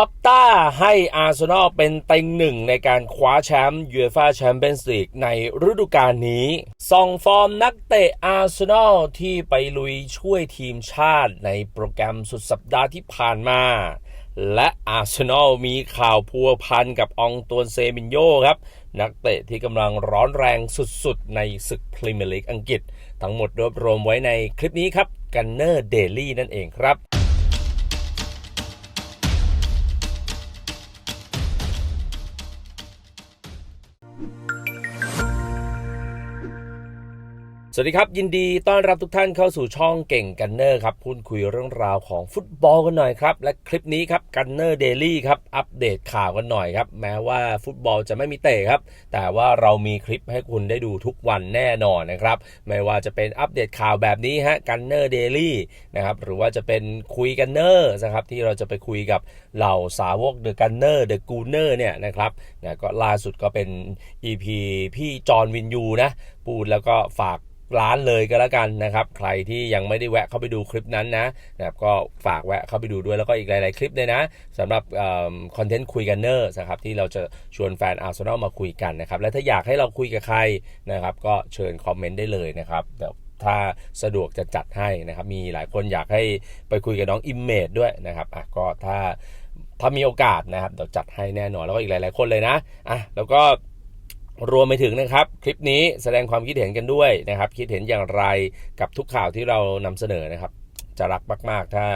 ออปต้าให้อาร์เซนอลเป็นเต็งหนึ่งในการคว้าแชมป์ยูเอฟ่าแชมเปี้ยนส์ลีกในฤดูกาลนี้ ส่องฟอร์มนักเตะอาร์เซนอลที่ไปลุยช่วยทีมชาติในโปรแกรมสุดสัปดาห์ที่ผ่านมา และอาร์เซนอลมีข่าวพัวพันกับองตวนเซมินโยครับ นักเตะที่กำลังร้อนแรงสุดๆ ในศึกพรีเมียร์ลีกอังกฤษ ทั้งหมดรวบรวมไว้ในคลิปนี้ครับกันเนอร์เดลี่นั่นเองครับ วัสดีครับ ยินดีต้อนรับทุกท่านเข้าสู่ช่องเก่งกันเนอร์ครับพูดคุยเรื่องราวของฟุตบอลกันหน่อยครับ และคลิปนี้ครับกันเนอร์เดลี่ครับอัปเดตข่าวกันหน่อยครับ แม้ว่าฟุตบอลจะไม่มีเตะครับ แต่ว่าเรามีคลิปให้คุณได้ดูทุกวันแน่นอนนะครับ ไม่ว่าจะเป็นอัปเดตข่าวแบบนี้ฮะกันเนอร์เดลี่นะครับหรือว่าจะเป็นคุยกันเนอร์นะครับที่เราจะไปคุยกับเหล่าสาวกเดอะกันเนอร์เดอะกูเนอร์เนี่ยนะครับนะก็ล่าสุดก็เป็น EP พี่จอห์นวินยูนะพูดแล้วก็ฝาก ร้านเลยก็แล้วกันนะครับ ใครที่ยังไม่ได้แวะเข้าไปดูคลิปนั้นนะนะครับก็ฝากแวะเข้าไปดูด้วยแล้วก็อีกหลาย ๆ คลิปเลยนะสำหรับคอนเทนต์คุยกันเนอร์นะครับที่เราจะชวนแฟนอาร์เซนอลมาคุยกันนะครับและถ้าอยากให้เราคุยกับใครนะครับก็เชิญคอมเมนต์ได้เลยนะครับเดี๋ยวถ้าสะดวกจะจัดให้นะครับ มีหลายคนอยากให้ไปคุยกับน้องอิมเมจด้วยนะครับอะก็ถ้าถ้ามีโอกาสนะครับเดี๋ยวจัดให้แน่นอนแล้วก็อีกหลาย ๆ คนเลยนะอะแล้วก็ รวมไปถึงนะครับ คลิปนี้แสดงความคิดเห็นกันด้วยนะครับ คิดเห็นอย่างไรกับทุกข่าวที่เรานำเสนอนะครับ จะรักมาก ๆ ถ้า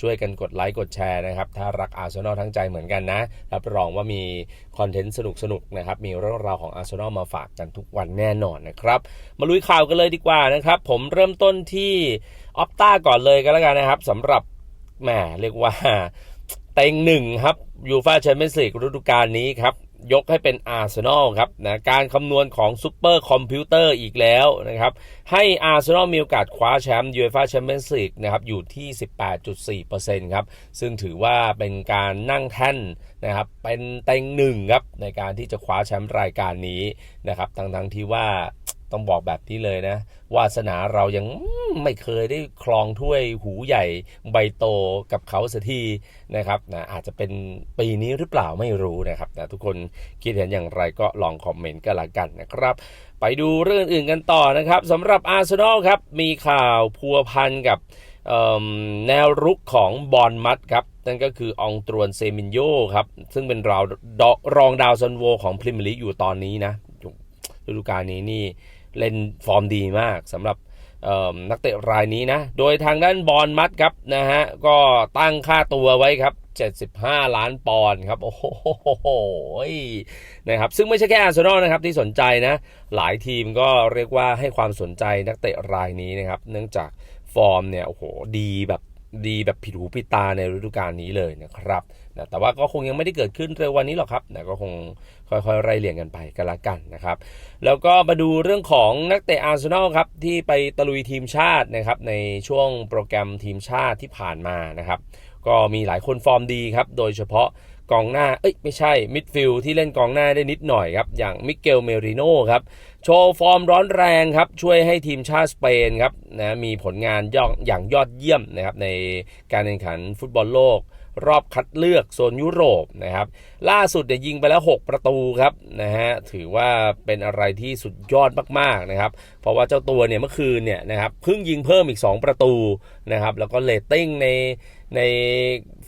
ช่วยกันกดไลค์กดแชร์นะครับ ถ้ารักอาร์เซนอลทั้งใจเหมือนกันนะ รับรองว่ามีคอนเทนต์สนุกๆนะครับ มีเรื่องราวของอาร์เซนอลมาฝากกันทุกวันแน่นอนนะครับ มาลุยข่าวกันเลยดีกว่านะครับ ผมเริ่มต้นที่ออฟต้าก่อนเลยก็แล้วกันนะครับสำหรับแหมเรียกว่าเต็งหนึ่งครับยูฟาแชมเปี้ยนส์ลีกฤดูกาลนี้ครับ ยกให้เป็นอาร์เซนอลครับนะการคำนวณของซูเปอร์คอมพิวเตอร์อีกแล้วนะครับให้อาร์เซนอลมีโอกาสคว้าแชมป์ยูเอฟ่าแชมเปี้ยนส์ลีกนะครับอยู่ที่ 18.4%ครับซึ่งถือว่าเป็นการนั่งแท่นนะครับเป็นเต็งหนึ่งครับในการที่จะคว้าแชมป์รายการนี้นะครับทั้งๆที่ว่า ต้องบอกแบบนี้เลยนะ วาสนาเรายังไม่เคยได้ครองถ้วยหูใหญ่ใบโตกับเขาสักทีนะครับนะอาจจะเป็นปีนี้หรือเปล่าไม่รู้นะครับนะทุกคนคิดเห็นอย่างไรก็ลองคอมเมนต์กันละกันนะครับ ไปดูเรื่องอื่นกันต่อนะครับสำหรับอาร์เซนอลครับ มีข่าวพัวพันกับแนวรุกของบอลมัดครับ นั่นก็คือองตรวนเซมินโยครับ ซึ่งเป็นราวรองดาวซันโวของพรีเมียร์ลีกอยู่ตอนนี้นะฤดูกาลนี้นี่ เล่นฟอร์มดีมากสำหรับนักเตะรายนี้นะ โดยทางด้านบอลมัดครับนะฮะ ก็ตั้งค่าตัวไว้ครับ 75 ล้านปอนด์ครับ โอ้โหนะครับ ซึ่งไม่ใช่แค่อาร์เซนอลนะครับที่สนใจนะ หลายทีมก็เรียกว่าให้ความสนใจนักเตะรายนี้นะครับ เนื่องจากฟอร์มเนี่ย โอ้โห ดีแบบดีแบบผิดหูผิดตาในฤดูกาลนี้เลยนะครับนะแต่ว่าก็คงยังไม่ได้เกิดขึ้นเร็ววันนี้หรอกครับนะก็คง ค่อยๆไล่เลี่ยงกันไปกันละกันนะครับ แล้วก็มาดูเรื่องของนักเตะอาร์เซนอลครับที่ไปตะลุยทีมชาตินะครับในช่วงโปรแกรมทีมชาติที่ผ่านมานะครับ ก็มีหลายคนฟอร์มดีครับ โดยเฉพาะกองหน้า เอ้ย ไม่ใช่ มิดฟิลที่เล่นกองหน้าได้นิดหน่อยครับ อย่างมิเกล เมริโน่ครับ โชว์ฟอร์มร้อนแรงครับ ช่วยให้ทีมชาติสเปนครับนะ มีผลงานย่ออย่างยอดเยี่ยมนะครับในการแข่งขันฟุตบอลโลก รอบคัดเลือกโซนยุโรปนะครับ ล่าสุดเนี่ยยิงไปแล้ว 6 ประตูครับนะฮะถือว่าเป็นอะไรที่สุดยอดมากๆนะครับ เพราะว่าเจ้าตัวเนี่ยเมื่อคืนเนี่ยนะครับเพิ่งยิงเพิ่มอีก 2 ประตูนะครับ แล้วก็เลตติ้งในใน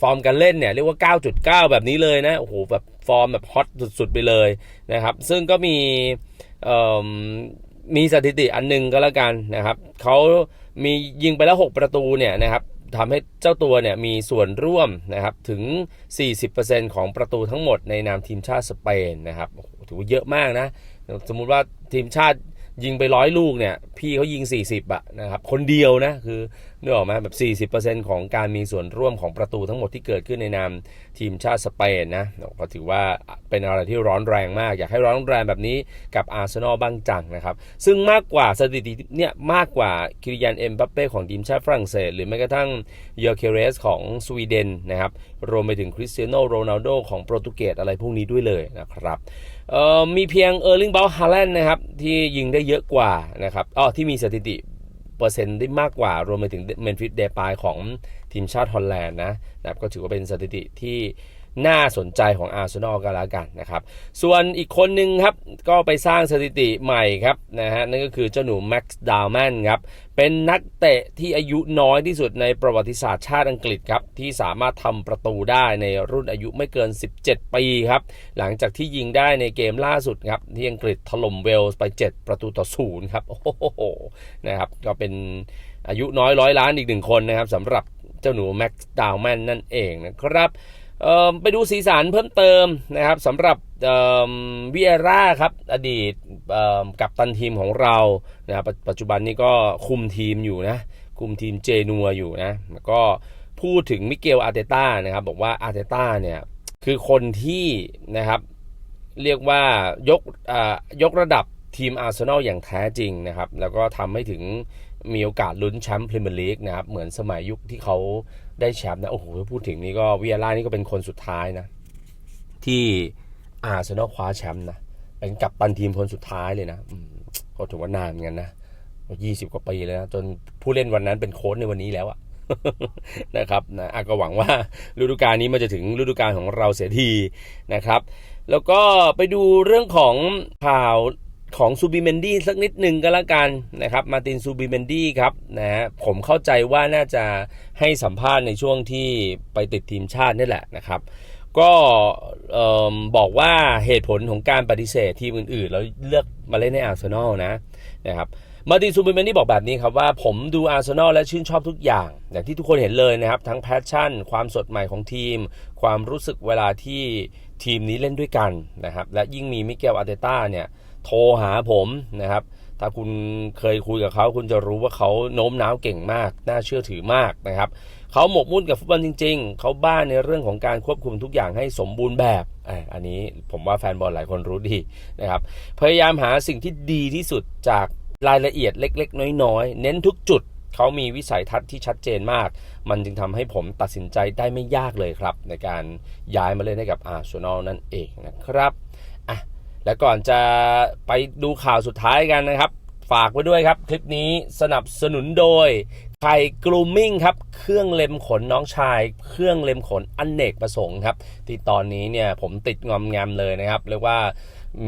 ฟอร์มการเล่นเนี่ยเรียกว่า 9.9 แบบนี้เลยนะโอ้โหแบบฟอร์มแบบฮอตสุดๆไปเลยนะครับ ซึ่งก็มีมีสถิติอันหนึงก็แล้วกันนะครับเขามียิงไปแล้ว 6 ประตูเนี่ยนะครับ ทำให้เจ้าตัวเนี่ยมีส่วนร่วมนะครับถึง 40%ของประตูทั้งหมดในนามทีมชาติสเปนนะครับถือว่าเยอะมากนะ สมมุติว่าทีมชาติยิงไปร้อยลูกเนี่ย พี่เขายิง 40อะนะครับ คนเดียวนะ คือ นึกออกไหมแบบ 40%ของการมีส่วนร่วมของประตูทั้งหมดที่เกิดขึ้นในนามทีมชาติสเปนนะก็ถือว่าเป็นอะไรที่ร้อนแรงมาก อยากให้ร้อนแรงแบบนี้กับอาร์เซนอลบ้างจังนะครับ ซึ่งมากกว่าสถิติเนี่ยมากกว่าคิริยันเอ็มบัปเป้ของทีมชาติฝรั่งเศส หรือแม้กระทั่งเยอร์เคเรสของสวีเดนนะครับ รวมไปถึงคริสเตียโนโรนัลโดของโปรตุเกสอะไรพวกนี้ด้วยเลยนะครับมีเพียงเออร์ลิงเบลฮาแลนด์นะครับที่ยิงได้เยอะกว่านะครับอ๋อที่มีสถิติ ปอร์เซ็นต์ได้มากกว่ารวมไปถึงเมนฟิสเดปายของทีมชาติฮอลแลนด์นะนะครับก็ถือว่าเป็นสถิติที่ น่าสนใจของอาร์เซนอลกันแล้วกันนะครับ ส่วนอีกคนหนึ่งครับ ก็ไปสร้างสถิติใหม่ครับนะฮะนั่นก็คือเจ้าหนูแม็กซ์ดาวแมนครับ เป็นนักเตะที่อายุน้อยที่สุดในประวัติศาสตร์ชาติอังกฤษครับ ที่สามารถทำประตูได้ในรุ่นอายุไม่เกิน 17 ปีครับ หลังจากที่ยิงได้ในเกมล่าสุดครับ ที่อังกฤษถล่มเวลส์ไป 7 ประตูต่อศูนย์ครับ โอ้โหนะครับก็เป็นอายุน้อยร้อยล้านอีกหนึ่งคนนะครับสำหรับเจ้าหนูแม็กซ์ดาวแมนนั่นเองนะครับ ไปดูสีสันเพิ่มเติมนะครับสำหรับวิเอร่าครับอดีตกัปตันทีมของเรานะครับปัจปัจจุบันนี้ก็คุมทีมอยู่นะคุมทีมเจนัวอยู่นะแล้วก็พูดถึงมิเกลอาร์เตต้านะครับบอกว่าอาร์เตต้าเนี่ยคือคนที่นะครับเรียกว่ายกอ่ายกระดับทีมอาร์เซนอลอย่างแท้จริงนะครับแล้วก็ทำให้ถึง มีโอกาสลุ้นแชมป์พรีเมียร์ลีกนะครับ เหมือนสมัยยุคที่เขาได้แชมป์นะ โอ้โห พูดถึงนี่ก็วิเอล่านี่ก็เป็นคนสุดท้ายนะ ที่อาร์เซนอลคว้าแชมป์นะ เป็นกัปตันทีมคนสุดท้ายเลยนะก็ถือว่านานเหมือนกันนะยี่สิบกว่าปีเลยนะ จนผู้เล่นวันนั้นเป็นโค้ชในวันนี้แล้วอะนะครับนะก็หวังว่าฤดูกาลนี้มันจะถึงฤดูกาลของเราเสียทีนะครับ แล้วก็ไปดูเรื่องของข่าว ของซูบิเมนดี้สักนิดหนึ่งก็แล้วกันนะครับมาตินซูบิเมนดี้ครับนะฮะผมเข้าใจว่าน่าจะให้สัมภาษณ์ในช่วงที่ไปติดทีมชาตินี่แหละนะครับ ก็บอกว่าเหตุผลของการปฏิเสธทีมอื่นๆ แล้วเลือกมาเล่นในอาร์เซนอลนะนะครับมาตินซูบิเมนดี้บอกแบบนี้ครับว่าผมดูอาร์เซนอลและชื่นชอบทุกอย่าง อย่างที่ทุกคนเห็นเลยนะครับ ทั้งแพชชั่น ความสดใหม่ของทีม ความรู้สึกเวลาที่ทีมนี้เล่นด้วยกันนะครับและยิ่งมีมิเกลอาร์เตต้าเนี่ย โทรหาผมนะครับ ถ้าคุณเคยคุยกับเขาคุณจะรู้ว่าเขาโน้มน้าวเก่งมาก น่าเชื่อถือมากนะครับเขาหมกมุ่นกับฟุตบอลจริง ๆ เขาบ้าในเรื่องของการควบคุมทุกอย่างให้สมบูรณ์แบบอันนี้ผมว่าแฟนบอลหลายคนรู้ดีนะครับ พยายามหาสิ่งที่ดีที่สุดจากรายละเอียดเล็ก ๆ น้อยๆ เน้นทุกจุดเขามีวิสัยทัศน์ที่ชัดเจนมาก มันจึงทำให้ผมตัดสินใจได้ไม่ยากเลยครับ ในการย้ายมาเล่นให้กับอาร์เซนอลนั่นเองนะครับ และก่อนจะไปดูข่าวสุดท้ายกันนะครับ ฝากไว้ด้วยครับ คลิปนี้สนับสนุนโดยไข่กลูมิ่งครับ เครื่องเล็มขนน้องชาย เครื่องเล็มขนอนเนกประสงค์ครับ ที่ตอนนี้เนี่ยผมติดงอมแงมเลยนะครับเรียกว่า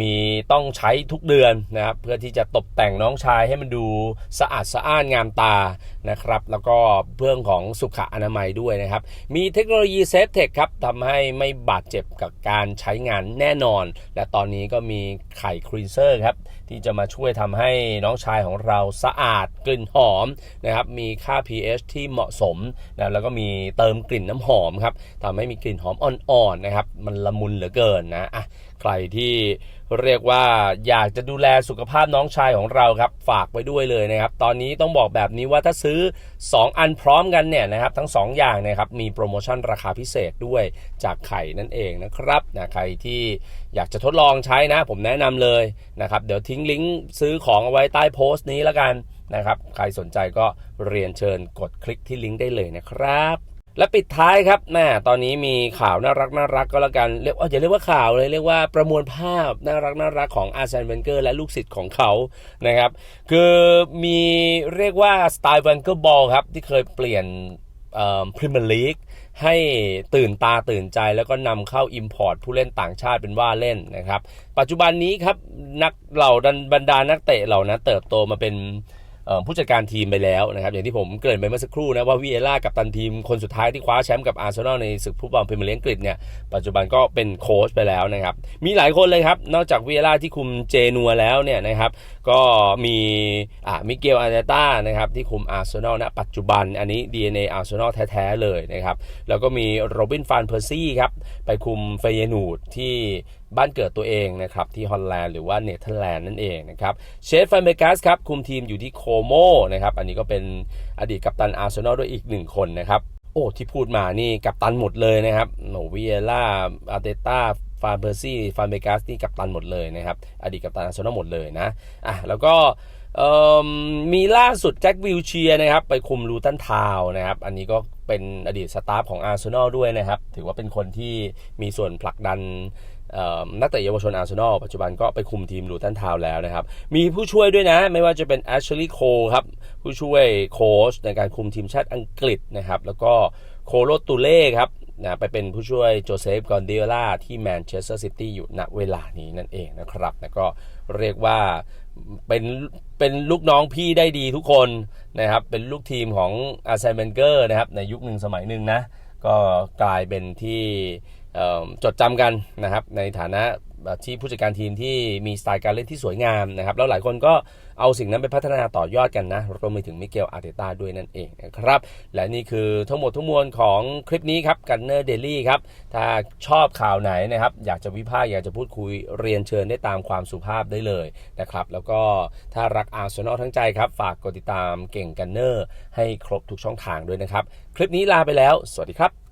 มีต้องใช้ทุกเดือนนะครับเพื่อที่จะตกแต่งน้องชายให้มันดูสะอาดสะอ้านงามตานะครับ แล้วก็เรื่องของสุขอนามัยด้วยนะครับ มีเทคโนโลยีเซฟเทคครับทำให้ไม่บาดเจ็บกับการใช้งานแน่นอน และตอนนี้ก็มีไข่ครีนเซอร์ครับที่จะมาช่วยทำให้น้องชายของเราสะอาดกลิ่นหอมนะครับมีค่า pH ที่เหมาะสมนะแล้วก็มีเติมกลิ่นน้ำหอมครับทำให้มีกลิ่นหอมอ่อนๆนะครับมันละมุนเหลือเกินนะอะ ใครที่เรียกว่าอยากจะดูแลสุขภาพน้องชายของเราครับ ฝากไว้ด้วยเลยนะครับ ตอนนี้ต้องบอกแบบนี้ว่าถ้าซื้อ 2 อันพร้อมกันเนี่ยนะครับ ทั้ง 2 อย่างนะครับ มีโปรโมชั่นราคาพิเศษด้วยจากไข่นั่นเองนะครับนะใครที่อยากจะทดลองใช้นะ ผมแนะนำเลยนะครับ เดี๋ยวทิ้งลิงก์ซื้อของเอาไว้ใต้โพสต์นี้แล้วกันนะครับ ใครสนใจก็เรียนเชิญกดคลิกที่ลิงก์ได้เลยนะครับ และปิดท้ายครับแม่ตอนนี้มีข่าวน่ารักน่ารักก็แล้วกันเรียกว่าอย่าเรียกว่าข่าวเลยเรียกว่าประมวลภาพน่ารักน่ารักของอาร์เซนเวนเกอร์และลูกศิษย์ของเขานะครับ คือมีเรียกว่าสไตล์เวนเกอร์บอลครับที่เคยเปลี่ยนพรีเมียร์ลีกให้ตื่นตาตื่นใจแล้วก็นำเข้า Import ผู้เล่นต่างชาติเป็นว่าเล่นนะครับ ปัจจุบันนี้ครับนักเหล่าบรรดานักเตะเหล่านั้นเติบโตมาเป็น ผู้จัดการทีมไปแล้วนะครับ อย่างที่ผมเกริ่นไปเมื่อสักครู่นะว่าวิเอล่ากับตันทีมคนสุดท้ายที่คว้าแชมป์กับอาร์เซนอลในศึกฟุตบอลพรีเมียร์ลีกอังกฤษเนี่ยปัจจุบันก็เป็นโค้ชไปแล้วนะครับ มีหลายคนเลยครับ นอกจากวิเอล่าที่คุมเจนัวแล้วเนี่ยนะครับ ก็มีอ่ามิเกลอาร์เตต้านะครับที่คุมอาร์เซนอลณปัจจุบันอันนี้ DNA อาร์เซนอลแท้ๆเลยนะครับแล้วก็มีโรบินฟานเพอร์ซี่ครับไปคุมเฟเยนูดที่ บ้านเกิดตัวเองนะครับที่ฮอลแลนด์หรือว่าเนเธอร์แลนด์นั่นเองนะครับเชฟฟานเบกัสครับคุมทีมอยู่ที่โคโมนะครับอันนี้ก็เป็นอดีตกัปตันอาร์เซนอลด้วยอีกหนึ่งคนนะครับโอ้ที่พูดมานี่กัปตันหมดเลยนะครับโนวิเอล่าอาร์เตต้าฟานเบอร์ซี่ฟานเบกัสนี่กัปตันหมดเลยนะครับอดีตกัปตันอาร์เซนอลหมดเลยนะอะแล้วก็มีล่าสุดแจ็ควิลเชียนะครับไปคุมลูตันทาวนะครับอันนี้ก็เป็นอดีตสตาฟของอาร์เซนอลด้วยนะครับ ถือว่าเป็นคนที่มีส่วนผลักดัน นักเตะเยาวชนอาร์เซนอลปัจจุบันก็ไปคุมทีมลูตันทาวแล้วนะครับ มีผู้ช่วยด้วยนะ ไม่ว่าจะเป็นแอชลีย์โคครับ ผู้ช่วยโค้ชในการคุมทีมชาติอังกฤษนะครับ แล้วก็โคโรตูเล่ครับนะไปเป็นผู้ช่วยโจเซฟกอนเดียล่าที่แมนเชสเตอร์ซิตี้อยู่ณเวลานี้นั่นเองนะครับแล้วก็เรียกว่าเป็นเป็นลูกน้องพี่ได้ดีทุกคนนะครับ เป็นลูกทีมของอาร์เซนเบนเกอร์นะครับ ในยุคหนึ่งสมัยหนึ่งนะ ก็กลายเป็นที่ จดจำกันนะครับ ในฐานะที่ผู้จัดการทีมที่มีสไตล์การเล่นที่สวยงามนะครับ แล้วหลายคนก็เอาสิ่งนั้นไปพัฒนาต่อยอดกันนะรวมไปถึงมิเกลอาร์เตต้าด้วยนั่นเองนะครับ และนี่คือทั้งหมดทั้งมวลของคลิปนี้ครับกันเนอร์เดลี่ครับ ถ้าชอบข่าวไหนนะครับ อยากจะวิพากษ์อยากจะพูดคุยเรียนเชิญได้ตามความสุภาพได้เลยนะครับ แล้วก็ถ้ารักอาร์เซนอลทั้งใจครับ ฝากกดติดตามเก่งกันเนอร์ให้ครบทุกช่องทางด้วยนะครับ คลิปนี้ลาไปแล้ว สวัสดีครับ